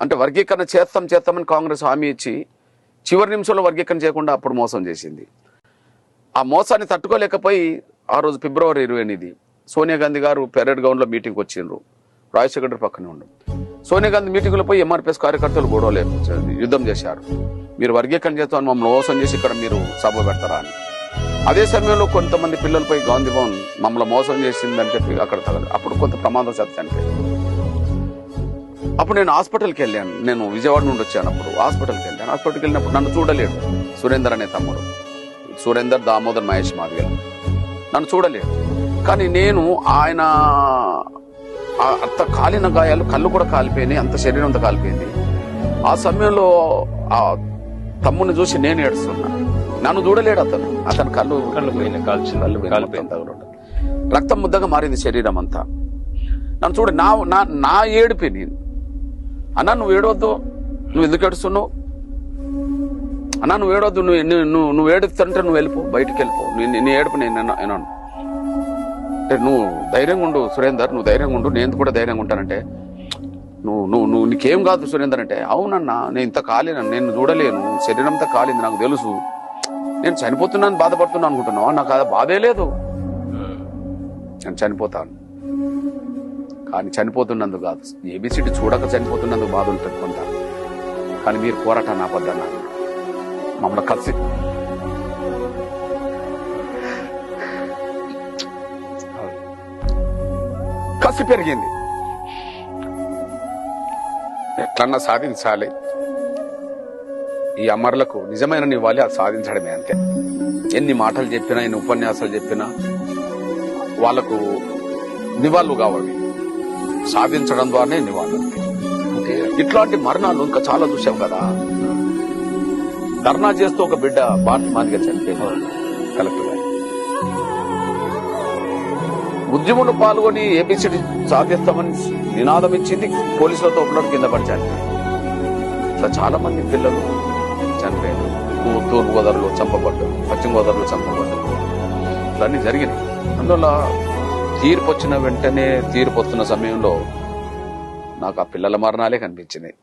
అంటే వర్గీకరణ చేస్తాం చేస్తామని కాంగ్రెస్ హామీ ఇచ్చి చివరి నిమిషంలో వర్గీకరణ చేయకుండా అప్పుడు మోసం చేసింది. ఆ మోసాన్ని తట్టుకోలేకపోయి ఆ రోజు ఫిబ్రవరి ఇరవై ఎనిమిది సోనియా గాంధీ గారు పెరేడ్ గ్రౌండ్లో మీటింగ్కి వచ్చిండ్రు. రాజశేఖర్ రెడ్డి పక్కనే ఉండు. సోనియా గాంధీ మీటింగ్లో పోయి ఎంఆర్పిఎస్ కార్యకర్తలు గొడవలే యుద్ధం చేశారు. మీరు వర్గీకరణ చేస్తామని మమ్మల్ని మోసం చేసి ఇక్కడ మీరు సభ పెడతారా అని. అదే సమయంలో కొంతమంది పిల్లలపై గాంధీ భవన్ మమ్మల్ని మోసం చేసిందని చెప్పి అక్కడ తగలదు అప్పుడు కొంత ప్రమాదం చేత చనిపోయింది అప్పుడు నేను హాస్పిటల్కి వెళ్ళాను. నేను విజయవాడ నుండి వచ్చాను అప్పుడు. హాస్పిటల్కి వెళ్ళాను. హాస్పిటల్కి వెళ్ళినప్పుడు నన్ను చూడలేడు. సురేందర్ అనే తమ్ముడు. సురేందర్ దామోదర్ మహేష్ మాదిగల్ నన్ను చూడలేడు. కానీ నేను ఆయన అంత కాలిన గాయాలు కళ్ళు కూడా కాలిపోయినాయి అంత శరీరం అంతా కాలిపోయింది. ఆ సమయంలో ఆ తమ్ముని చూసి నేను ఏడుస్తున్నా. నన్ను చూడలేడు అతను. అతను కళ్ళు కళ్ళు కాల్చింది, కళ్ళు కాలిపోయింది. రక్తం ముద్దగా మారింది శరీరం అంతా. నన్ను చూడ నా నా నా ఏడుపే నేను. అన్నా నువ్వు ఏడవద్దు. నువ్వు ఎందుకు ఏడుస్తున్నావు? అన్నా నువ్వు ఏడవద్దు. నువ్వు నువ్వు- నువ్వు నువ్వు ఏడుస్తుంటే నువ్వు వెళ్ళిపో బయటికి వెళ్ళిపో. నేను నీ ఏడుపు నేను అంటే నువ్వు ధైర్యంగా ఉండు సురేందర్. నువ్వు ధైర్యంగా ఉండు. నేను కూడా ధైర్యంగా ఉంటానంటే నువ్వు నువ్వు నువ్వు నీకేం కాదు సురేందర్ అంటే అవునన్నా నేను ఇంత కాలేను నేను చూడలేను. శరీరం అంతా కాలింది నాకు తెలుసు. నేను చనిపోతున్నాను బాధపడుతున్నాను అనుకుంటున్నావా? నాకు అది బాధే లేదు. నేను చనిపోతాను. కానీ చనిపోతున్నందుకు కాదు. ఏబిసిడి చూడక చనిపోతున్నందుకు బాధ ఉంటుంది కొంత. కానీ మీరు పోరాటాన్ని ఆపద్దన్నారు మమ్మల్ని కలిసి. కసి పెరిగింది. ఎట్లన్నా సాధించాలి. ఈ అమరులకు నిజమైన నివ్వాలి అది సాధించడమే అంతే. ఎన్ని మాటలు చెప్పినా ఎన్ని ఉపన్యాసాలు చెప్పినా వాళ్ళకు నివాళులు కావాలి. సాధించడం ద్వారానే నివాళులు ఇట్లాంటి మరణాలు ఇంకా చాలా చూసాం కదా. ధర్నా చేస్తూ ఒక బిడ్డ భారత మాదిగా చనిపోయింది. కలెక్టర్ గారు. ఉద్యమంలో పాల్గొని ఏబిసిడి సాధిస్తామని నినాదం ఇచ్చింది పోలీసులతో ఒకటి కింద పడి ఇట్లా చాలా మంది పిల్లలు చనిపోయారు. తూర్పు గోదావరిలో చంపబడ్డారు పశ్చిమ గోదావరిలో చంపబడ్డారు. ఇట్లన్నీ జరిగినాయి. అందువల్ల తీర్పు వచ్చిన వెంటనే తీర్పు వస్తున్న సమయంలో నాకు ఆ పిల్లల మరణాలే కనిపించినాయి.